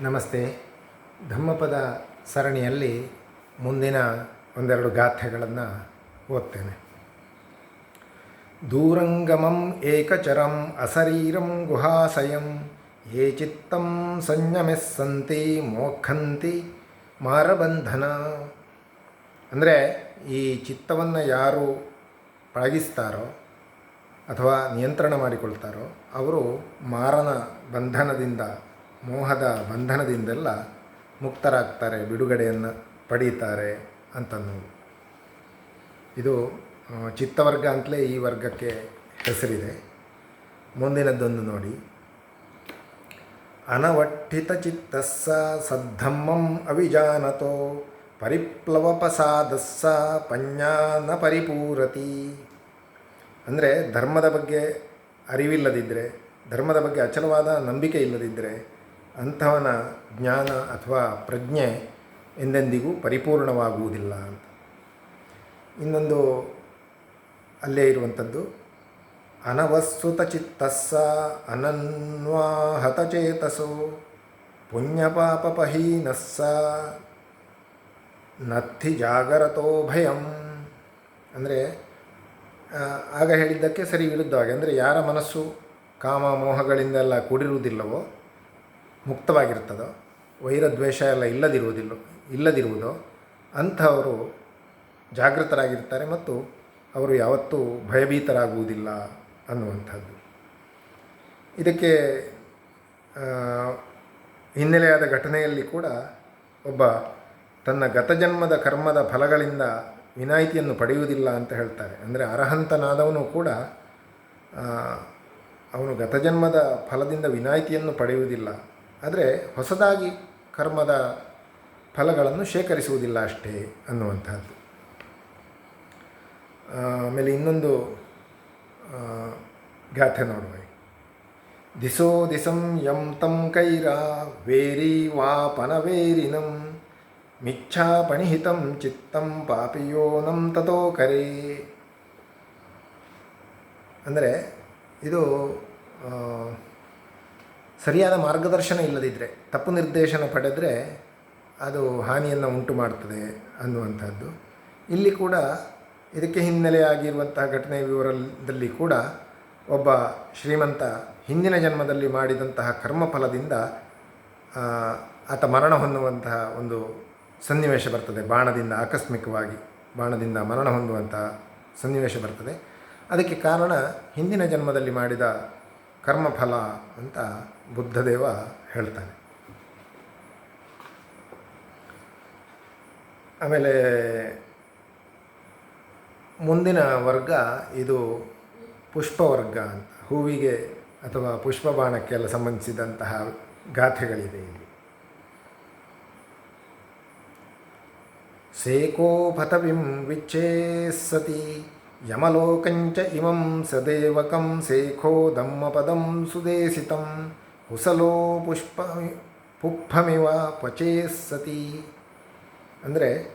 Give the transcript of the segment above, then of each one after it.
ನಮಸ್ತೆ. ಧಮ್ಮಪದ ಸರಣಿಯಲ್ಲಿ ಮುಂದಿನ ಒಂದೆರಡು ಗಾಥೆಗಳನ್ನು ಓದ್ತೇನೆ. ದೂರಂಗಮಂ ಏಕಚರಂ ಅಸರೀರಂ ಗುಹಾಸಯಂ ಯೇ ಚಿತ್ತಂ ಸಂಯಮಿಸ್ಸಂತಿ ಮೋಖಂತಿ ಮಾರಬಂಧನ. ಅಂದರೆ ಈ ಚಿತ್ತವನ್ನು ಯಾರು ಪಳಗಿಸ್ತಾರೋ ಅಥವಾ ನಿಯಂತ್ರಣ ಮಾಡಿಕೊಳ್ತಾರೋ, ಅವರು ಮಾರನ ಬಂಧನದಿಂದ ಮೋಹದ ಬಂಧನದಿಂದೆಲ್ಲ ಮುಕ್ತರಾಗ್ತಾರೆ, ಬಿಡುಗಡೆಯನ್ನು ಪಡೀತಾರೆ ಅಂತನ್ನು ಇದು ಚಿತ್ತವರ್ಗ ಅಂತಲೇ ಈ ವರ್ಗಕ್ಕೆ ಹೆಸರಿದೆ. ಮುಂದಿನದ್ದೊಂದು ನೋಡಿ. ಅನವಟ್ಟಿತ ಚಿತ್ತಸ್ಸ ಸದ್ಧಮ್ಮಂ ಅವಿಜಾನತೋ, ಪರಿಪ್ಲವಪಸಾದಸ್ಸ ಪಂಜಾನ ಪರಿಪೂರತಿ. ಅಂದರೆ ಧರ್ಮದ ಬಗ್ಗೆ ಅರಿವಿಲ್ಲದಿದ್ದರೆ ಧರ್ಮದ ಬಗ್ಗೆ ಅಚಲವಾದ ನಂಬಿಕೆ ಇಲ್ಲದಿದ್ದರೆ ಅಂಥವನ ಜ್ಞಾನ ಅಥವಾ ಪ್ರಜ್ಞೆ ಎಂದೆಂದಿಗೂ ಪರಿಪೂರ್ಣವಾಗುವುದಿಲ್ಲ ಅಂತ. ಇನ್ನೊಂದು ಅಲ್ಲೇ ಇರುವಂಥದ್ದು ಅನವಸ್ತುತ ಚಿತ್ತಸ್ಸ ಅನನ್ವಾಹತಚೇತಸೋ ಪುಣ್ಯಪಾಪಪಹೀನಸ್ಸ ನತ್ಥಿ ಜಾಗರತೋ ಭಯಂ. ಅಂದರೆ ಆಗ ಹೇಳಿದ್ದಕ್ಕೆ ಸರಿ ವಿರುದ್ಧವಾಗಿ, ಅಂದರೆ ಯಾರ ಮನಸ್ಸು ಕಾಮ ಮೋಹಗಳಿಂದೆಲ್ಲ ಕೂಡಿರುವುದಿಲ್ಲವೋ ಮುಕ್ತವಾಗಿರ್ತದೋ ವೈರದ್ವೇಷ ಎಲ್ಲ ಇಲ್ಲದಿರುವುದಿಲ್ಲ, ಇಲ್ಲದಿರುವುದೋ? ಅಂಥವರು ಜಾಗೃತರಾಗಿರ್ತಾರೆ ಮತ್ತು ಅವರು ಯಾವತ್ತೂ ಭಯಭೀತರಾಗುವುದಿಲ್ಲ ಅನ್ನುವಂಥದ್ದು. ಇದಕ್ಕೆ ಹಿನ್ನೆಲೆಯಾದ ಘಟನೆಯಲ್ಲಿ ಕೂಡ ಒಬ್ಬ ತನ್ನ ಗತಜನ್ಮದ ಕರ್ಮದ ಫಲಗಳಿಂದ ವಿನಾಯಿತಿಯನ್ನು ಪಡೆಯುವುದಿಲ್ಲ ಅಂತ ಹೇಳ್ತಾರೆ. ಅಂದರೆ ಅರ್ಹಂತನಾದವನು ಕೂಡ ಅವನು ಗತಜನ್ಮದ ಫಲದಿಂದ ವಿನಾಯಿತಿಯನ್ನು ಪಡೆಯುವುದಿಲ್ಲ. ಆದರೆ ಹೊಸದಾಗಿ ಕರ್ಮದ ಫಲಗಳನ್ನು ಶೇಖರಿಸುವುದಿಲ್ಲ ಅಷ್ಟೇ ಅನ್ನುವಂಥದ್ದು. ಆಮೇಲೆ ಇನ್ನೊಂದು ಗಾಥೆ ನೋಡುವ. ದಿಸೋ ದಿಸಂ ಯಂ ತಂ ಕೈರ ವೇರಿ ವಾಪನವೇರಿನಂ ಮಿಚ್ಛಾಪಣಿಹಿತಂ ಚಿತ್ತಂ ಪಾಪಿಯೋನಂ ತಥೋ ಕರೆ. ಅಂದರೆ ಇದು ಸರಿಯಾದ ಮಾರ್ಗದರ್ಶನ ಇಲ್ಲದಿದ್ದರೆ ತಪ್ಪು ನಿರ್ದೇಶನ ಪಡೆದರೆ ಅದು ಹಾನಿಯನ್ನು ಉಂಟು ಮಾಡ್ತದೆ ಅನ್ನುವಂಥದ್ದು. ಇಲ್ಲಿ ಕೂಡ ಇದಕ್ಕೆ ಹಿನ್ನೆಲೆಯಾಗಿರುವಂತಹ ಘಟನೆ ವಿವರದಲ್ಲಿ ಕೂಡ ಒಬ್ಬ ಶ್ರೀಮಂತ ಹಿಂದಿನ ಜನ್ಮದಲ್ಲಿ ಮಾಡಿದಂತಹ ಕರ್ಮಫಲದಿಂದ ಆತ ಮರಣ ಹೊಂದುವಂತಹ ಒಂದು ಸನ್ನಿವೇಶ ಬರ್ತದೆ. ಬಾಣದಿಂದ, ಆಕಸ್ಮಿಕವಾಗಿ ಬಾಣದಿಂದ ಮರಣ ಹೊಂದುವಂತಹ ಸನ್ನಿವೇಶ ಬರ್ತದೆ. ಅದಕ್ಕೆ ಕಾರಣ ಹಿಂದಿನ ಜನ್ಮದಲ್ಲಿ ಮಾಡಿದ ಕರ್ಮಫಲ ಅಂತ ಬುದ್ಧದೇವ ಹೇಳ್ತಾನೆ. ಆಮೇಲೆ ಮುಂದಿನ ವರ್ಗ ಇದು ಪುಷ್ಪವರ್ಗ ಅಂತ. ಹೂವಿಗೆ ಅಥವಾ ಪುಷ್ಪಬಾಣಕ್ಕೆಲ್ಲ ಸಂಬಂಧಿಸಿದಂತಹ ಗಾಥೆಗಳಿದೆ ಇಲ್ಲಿ. ಸೇಕೋಪಥವಿಂ ವಿಚ್ಛೇಸ್ಸತಿ ಯಮಲೋಕಂಚ ಇಮಂ ಸದೇವಕಂ ಸೇಖೋ ದಮ್ಮಪದಂ ಸುದೇಶಿತಂ ಹುಸಲೋ ಪುಷ್ಪ ಪುಪ್ಪಮಿವ ಸತಿ ಅಂದರೆ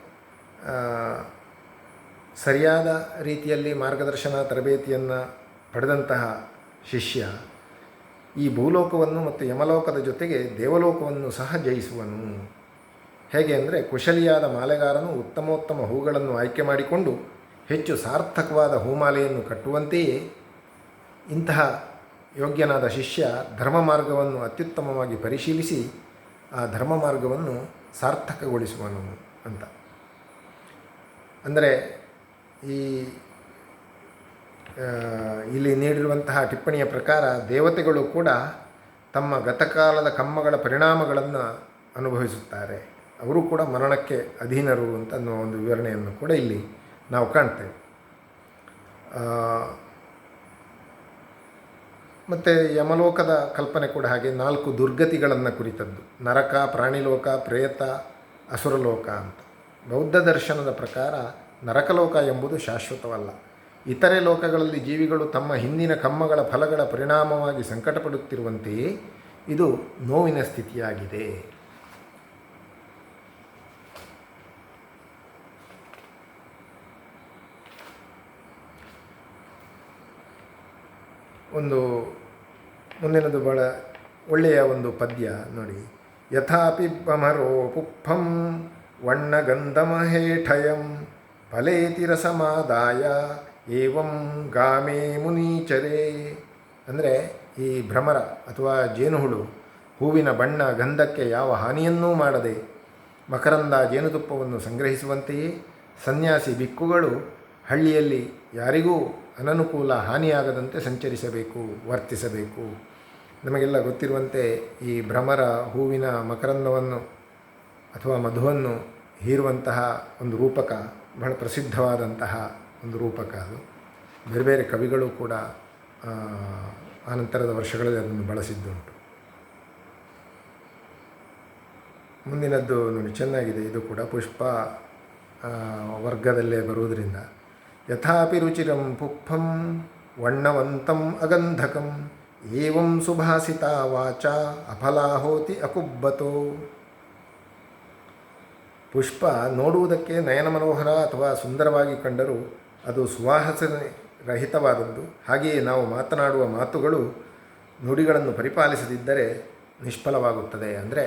ಸರಿಯಾದ ರೀತಿಯಲ್ಲಿ ಮಾರ್ಗದರ್ಶನ ತರಬೇತಿಯನ್ನು ಪಡೆದಂತಹ ಶಿಷ್ಯ ಈ ಭೂಲೋಕವನ್ನು ಮತ್ತು ಯಮಲೋಕದ ಜೊತೆಗೆ ದೇವಲೋಕವನ್ನು ಸಹ ಜಯಿಸುವನು. ಹೇಗೆ ಅಂದರೆ, ಕುಶಲಿಯಾದ ಮಾಲೆಗಾರನು ಉತ್ತಮೋತ್ತಮ ಹೂಗಳನ್ನು ಆಯ್ಕೆ ಮಾಡಿಕೊಂಡು ಹೆಚ್ಚು ಸಾರ್ಥಕವಾದ ಹೂಮಾಲೆಯನ್ನು ಕಟ್ಟುವಂತೆಯೇ ಇಂತಹ ಯೋಗ್ಯನಾದ ಶಿಷ್ಯ ಧರ್ಮ ಮಾರ್ಗವನ್ನು ಅತ್ಯುತ್ತಮವಾಗಿ ಪರಿಶೀಲಿಸಿ ಆ ಧರ್ಮ ಮಾರ್ಗವನ್ನು ಸಾರ್ಥಕಗೊಳಿಸುವನು ಅಂತ. ಅಂದರೆ ಈ ಇಲ್ಲಿ ನೀಡಿರುವಂತಹ ಟಿಪ್ಪಣಿಯ ಪ್ರಕಾರ ದೇವತೆಗಳು ಕೂಡ ತಮ್ಮ ಗತಕಾಲದ ಕಮ್ಮಗಳ ಪರಿಣಾಮಗಳನ್ನು ಅನುಭವಿಸುತ್ತಾರೆ. ಅವರು ಕೂಡ ಮರಣಕ್ಕೆ ಅಧೀನರು ಅಂತ ಅನ್ನುವ ಒಂದು ವಿವರಣೆಯನ್ನು ಕೂಡ ಇಲ್ಲಿ ನಾವು ಕಾಣ್ತೇವೆ. ಮತ್ತು ಯಮಲೋಕದ ಕಲ್ಪನೆ ಕೂಡ ಹಾಗೆ ನಾಲ್ಕು ದುರ್ಗತಿಗಳನ್ನು ಕುರಿತದ್ದು. ನರಕ, ಪ್ರಾಣಿಲೋಕ, ಪ್ರೇತ, ಅಸುರಲೋಕ ಅಂತ. ಬೌದ್ಧ ದರ್ಶನದ ಪ್ರಕಾರ ನರಕಲೋಕ ಎಂಬುದು ಶಾಶ್ವತವಲ್ಲ. ಇತರೆ ಲೋಕಗಳಲ್ಲಿ ಜೀವಿಗಳು ತಮ್ಮ ಹಿಂದಿನ ಕಮ್ಮಗಳ ಫಲಗಳ ಪರಿಣಾಮವಾಗಿ ಸಂಕಟಪಡುತ್ತಿರುವಂತೆಯೇ ಇದು ನೋವಿನ ಸ್ಥಿತಿಯಾಗಿದೆ. ಒಂದು ಮುಂದಿನದು ಭಾಳ ಒಳ್ಳೆಯ ಒಂದು ಪದ್ಯ, ನೋಡಿ. ಯಥಾಪಿ ಪುಪ್ಪಂ ವಣ್ಣಗಂಧಮಹೇಠಯಂ ಫಲೇತಿ ರಸಮಾದಾಯ ಏವಂ ಗಾಮೇ ಮುನೀಚರೇ. ಅಂದರೆ ಈ ಭ್ರಮರ ಅಥವಾ ಜೇನುಹುಳು, ಹೂವಿನ ಬಣ್ಣ ಗಂಧಕ್ಕೆ ಯಾವ ಹಾನಿಯನ್ನೂ ಮಾಡದೆ ಮಕರಂದ ಜೇನುತುಪ್ಪವನ್ನು ಸಂಗ್ರಹಿಸುವಂತೆಯೇ ಸನ್ಯಾಸಿ ಬಿಕ್ಕುಗಳು ಹಳ್ಳಿಯಲ್ಲಿ ಯಾರಿಗೂ ಅನನುಕೂಲ ಹಾನಿಯಾಗದಂತೆ ಸಂಚರಿಸಬೇಕು, ವರ್ತಿಸಬೇಕು. ನಮಗೆಲ್ಲ ಗೊತ್ತಿರುವಂತೆ ಈ ಭ್ರಮರ ಹೂವಿನ ಮಕರಂದವನ್ನು ಅಥವಾ ಮಧುವನ್ನು ಹೀರುವಂತಹ ಒಂದು ರೂಪಕ, ಬಹಳ ಪ್ರಸಿದ್ಧವಾದಂತಹ ಒಂದು ರೂಪಕ ಅದು. ಬೇರೆ ಬೇರೆ ಕವಿಗಳು ಕೂಡ ಆನಂತರದ ವರ್ಷಗಳಲ್ಲಿ ಅದನ್ನು ಬಳಸಿದ್ದುಂಟು. ಮುಂದಿನದ್ದು ನೋಡಿ, ಚೆನ್ನಾಗಿದೆ. ಇದು ಕೂಡ ಪುಷ್ಪ ವರ್ಗದಲ್ಲೇ ಬರುವುದರಿಂದ. ಯಥಾಪಿ ರುಚಿರಂ ಪುಪ್ಪಂ ವಣ್ಣವಂತಂ ಅಗಂಧಕಂ ಏವಂ ಸುಭಾಸಿತ ವಾಚ ಅಫಲಾಹೋತಿ ಅಕುಬ್ಬತೋ ಪುಷ್ಪ ನೋಡುವುದಕ್ಕೆ ನಯನ ಮನೋಹರ ಅಥವಾ ಸುಂದರವಾಗಿ ಕಂಡರೂ ಅದು ಸುವಾಸನೆ ರಹಿತವಾದದ್ದು ಹಾಗೆಯೇ ನಾವು ಮಾತನಾಡುವ ಮಾತುಗಳು ನುಡಿಗಳನ್ನು ಪರಿಪಾಲಿಸದಿದ್ದರೆ ನಿಷ್ಫಲವಾಗುತ್ತದೆ. ಅಂದರೆ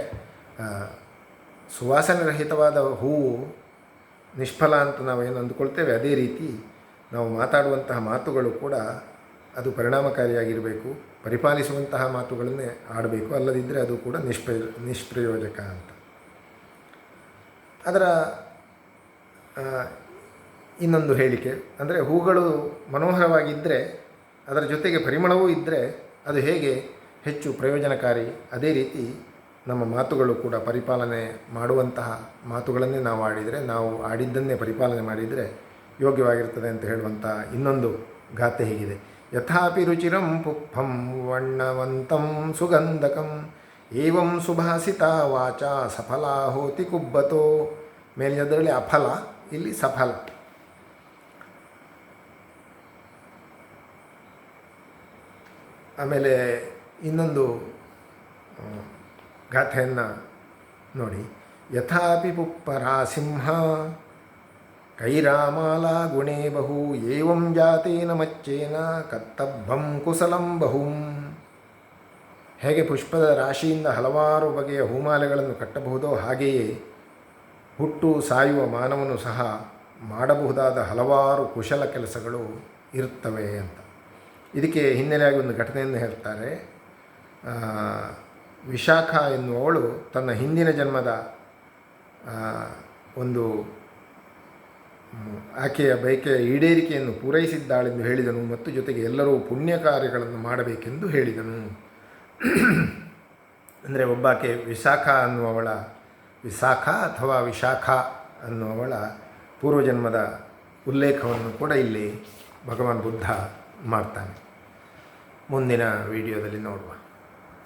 ಸುವಾಸನೆ ರಹಿತವಾದ ಹೂವು ನಿಷ್ಫಲ ಅಂತ ನಾವೇನು ಅಂದುಕೊಳ್ತೇವೆ? ಅದೇ ರೀತಿ ನಾವು ಮಾತಾಡುವಂತಹ ಮಾತುಗಳು ಕೂಡ ಅದು ಪರಿಣಾಮಕಾರಿಯಾಗಿರಬೇಕು, ಪರಿಪಾಲಿಸುವಂತಹ ಮಾತುಗಳನ್ನೇ ಆಡಬೇಕು ಅಲ್ಲದಿದ್ದರೆ ಅದು ಕೂಡ ನಿಷ್ಪ್ರಯ, ನಿಷ್ಪ್ರಯೋಜಕ ಅಂತ. ಅದರ ಇನ್ನೊಂದು ಹೇಳಿಕೆ, ಅಂದರೆ ಹೂಗಳು ಮನೋಹರವಾಗಿದ್ದರೆ ಅದರ ಜೊತೆಗೆ ಪರಿಮಳವೂ ಇದ್ದರೆ ಅದು ಹೇಗೆ ಹೆಚ್ಚು ಪ್ರಯೋಜನಕಾರಿ, ಅದೇ ರೀತಿ ನಮ್ಮ ಮಾತುಗಳು ಕೂಡ ಪರಿಪಾಲನೆ ಮಾಡುವಂತಹ ಮಾತುಗಳನ್ನೇ ನಾವು ಆಡಿದರೆ, ನಾವು ಆಡಿದ್ದನ್ನೇ ಪರಿಪಾಲನೆ ಮಾಡಿದರೆ ಯೋಗ್ಯವಾಗಿರ್ತದೆ ಅಂತ ಹೇಳುವಂಥ ಇನ್ನೊಂದು ಗಾತೆ ಹೀಗಿದೆ. ಯಥಾಪಿ ರುಚಿರಂ ಪುಪ್ಪಂ ವಣ್ಣವಂತಂ ಸುಗಂಧಕಂ ಏವಂ ಸುಭಾಸಿತ ವಾಚ ಸಫಲ ಹೋತಿ ಕುಬ್ಬತೋ. ಮೇಲಿನದರಲ್ಲಿ ಅಫಲ, ಇಲ್ಲಿ ಸಫಲ. ಆಮೇಲೆ ಇನ್ನೊಂದು ಗಾಥೆಯನ್ನು ನೋಡಿ. ಯಥಾಪಿ ಪುಪ್ಪರಾ ಸಿಂಹ ಕೈರಾಮಾಲಾ ಗುಣೇ ಬಹು, ಏವಂ ಜಾತೇನ ಮಚ್ಚೇನ ಕತ್ತಬ್ಬಂ ಕುಸಲಂ ಬಹುಂ. ಹೇಗೆ ಪುಷ್ಪದ ರಾಶಿಯಿಂದ ಹಲವಾರು ಬಗೆಯ ಹೂಮಾಲೆಗಳನ್ನು ಕಟ್ಟಬಹುದೋ ಹಾಗೆಯೇ ಹುಟ್ಟು ಸಾಯುವ ಮಾನವನು ಸಹ ಮಾಡಬಹುದಾದ ಹಲವಾರು ಕುಶಲ ಕೆಲಸಗಳು ಇರುತ್ತವೆ ಅಂತ. ಇದಕ್ಕೆ ಹಿನ್ನೆಲೆಯಾಗಿ ಒಂದು ಘಟನೆಯನ್ನು ಹೇಳ್ತಾರೆ. ವಿಶಾಖ ಎನ್ನುವವಳು ತನ್ನ ಹಿಂದಿನ ಜನ್ಮದ ಒಂದು ಆಕೆಯ ಬಯಕೆಯ ಈಡೇರಿಕೆಯನ್ನು ಪೂರೈಸಿದ್ದಾಳೆಂದು ಹೇಳಿದನು ಮತ್ತು ಜೊತೆಗೆ ಎಲ್ಲರೂ ಪುಣ್ಯ ಕಾರ್ಯಗಳನ್ನು ಮಾಡಬೇಕೆಂದು ಹೇಳಿದನು. ಅಂದರೆ ಒಬ್ಬಾಕೆ ವಿಶಾಖ ಅನ್ನುವವಳ, ವಿಶಾಖ ಅಥವಾ ವಿಶಾಖ ಅನ್ನುವವಳ ಪೂರ್ವಜನ್ಮದ ಉಲ್ಲೇಖವನ್ನು ಕೂಡ ಇಲ್ಲಿ ಭಗವಾನ್ ಬುದ್ಧ ಮಾಡ್ತಾನೆ. ಮುಂದಿನ ವಿಡಿಯೋದಲ್ಲಿ ನೋಡುವ.